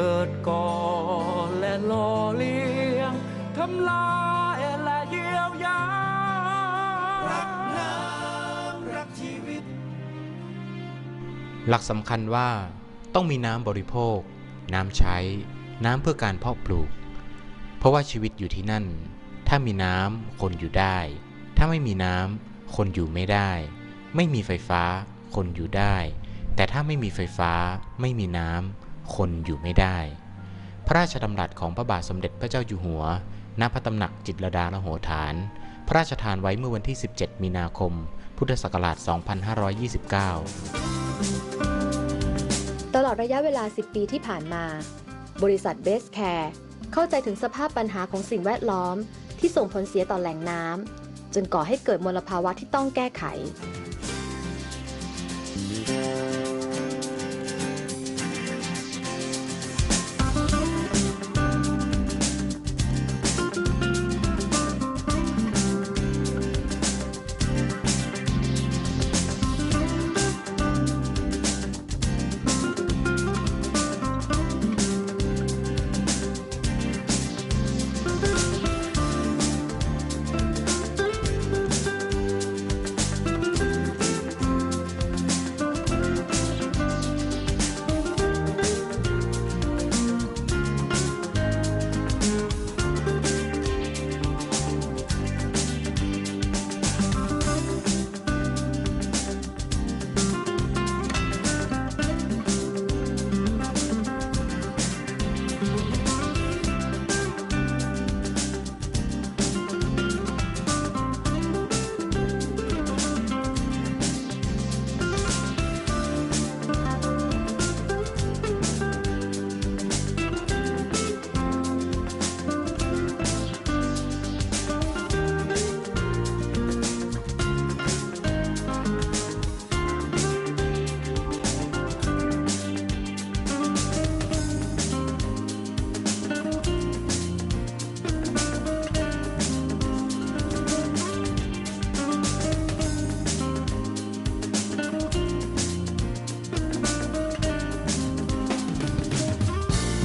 เกิดก่อและหล่อเลี้ยงทำลายและเยียวยา รักน้ำรักชีวิต หลักสำคัญว่าต้องมีน้ำบริโภค น้ำใช้ น้ำเพื่อการเพาะปลูก เพราะว่าชีวิตอยู่ที่นั่น ถ้ามีน้ำคนอยู่ได้ ถ้าไม่มีน้ำคนอยู่ไม่ได้ ไม่มีไฟฟ้าคนอยู่ได้ แต่ถ้าไม่มีไฟฟ้าไม่มีน้ำ คนอยู่ไม่ได้ พระราชดำรัสของพระบาทสมเด็จพระเจ้าอยู่หัว ณ พระตำหนักจิตรดาลโหฐาน พระราชทานไว้เมื่อวันที่ 17 มีนาคม พุทธศักราช 2529 ตลอดระยะเวลา 10 ปีที่ผ่านมา บริษัทเบสแคร์เข้าใจถึงสภาพปัญหาของสิ่งแวดล้อม ที่ส่งผลเสียต่อแหล่งน้ำจนก่อให้เกิดมลภาวะที่ต้องแก้ไข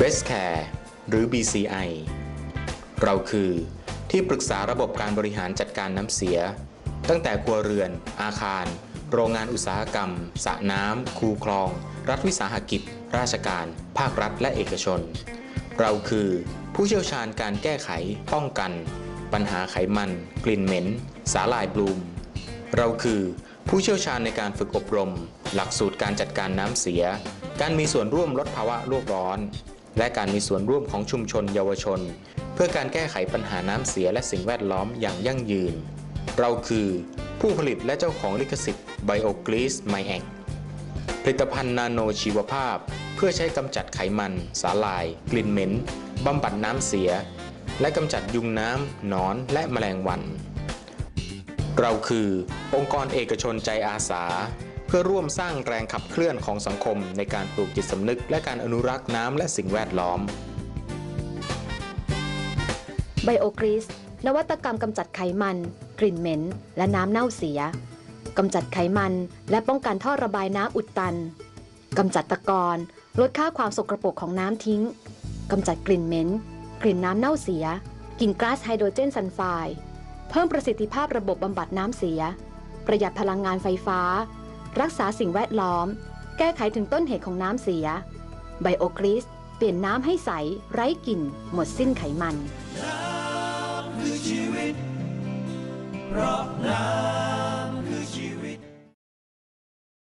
Best Care หรือ BCI เราคือที่ปรึกษาระบบการบริหารจัดการน้ำเสีย ตั้งแต่ครัวเรือน อาคาร โรงงานอุตสาหกรรมสระน้ำคูคลอง รัฐวิสาหกิจ ราชการ ภาครัฐและเอกชน เราคือผู้เชี่ยวชาญการแก้ไข ป้องกัน ปัญหาไขมัน กลิ่นเหม็น สาลายบลูม เราคือผู้เชี่ยวชาญในการฝึกอบรม หลักสูตรการจัดการน้ำเสีย การมีส่วนร่วมลดภาวะโลกร้อน และการมีส่วนร่วมของชุมชนเยาวชน เพื่อการแก้ไขปัญหาน้ำเสียและสิ่งแวดล้อมอย่างยั่งยืน เราคือผู้ผลิตและเจ้าของลิขสิทธิ์ BioGrease My a c ผลิตภัณฑ์นาโนชีวภาพ เพื่อใช้กำจัดไขมัน สาลาย กลิ่นเหม็นบำบัดน้ำเสีย และกำจัดยุงน้ำหนอนและแมลงวัน เราคือองค์กรเอกชนใจอาสา พื่อร่วมสร้างแรงขับเคลื่อนของสังคมในการปลูกจิตสำนึก และการอนุรักษ์น้ำและสิ่งแวดล้อมไบโอกรีสนวัตกรรมกำจัดไขมัน กลิ่นเหม็น และน้ำเน่าเสียกำจัดไขมันและป้องกันท่อระบายน้ำอุดตันกำจัดตะกอนลดค่าความสกรปรกของน้ำทิ้งกำจัดกลิ่นเหม็น กลิ่นน้ำเน่าเสียกลิ่นก๊าซไฮโดรเจนซัลไฟด์เพิ่มประสิทธิภาพระบบบำบัดน้ำเสีย ประหยัดพลังงานไฟฟ้า รักษาสิ่งแวดล้อม แก้ไขถึงต้นเหตุของน้ำเสีย ไบโอกรีสเปลี่ยนน้ำให้ใส ไร้กลิ่น หมดสิ้นไขมันคือชีวิตเพราะน้ำ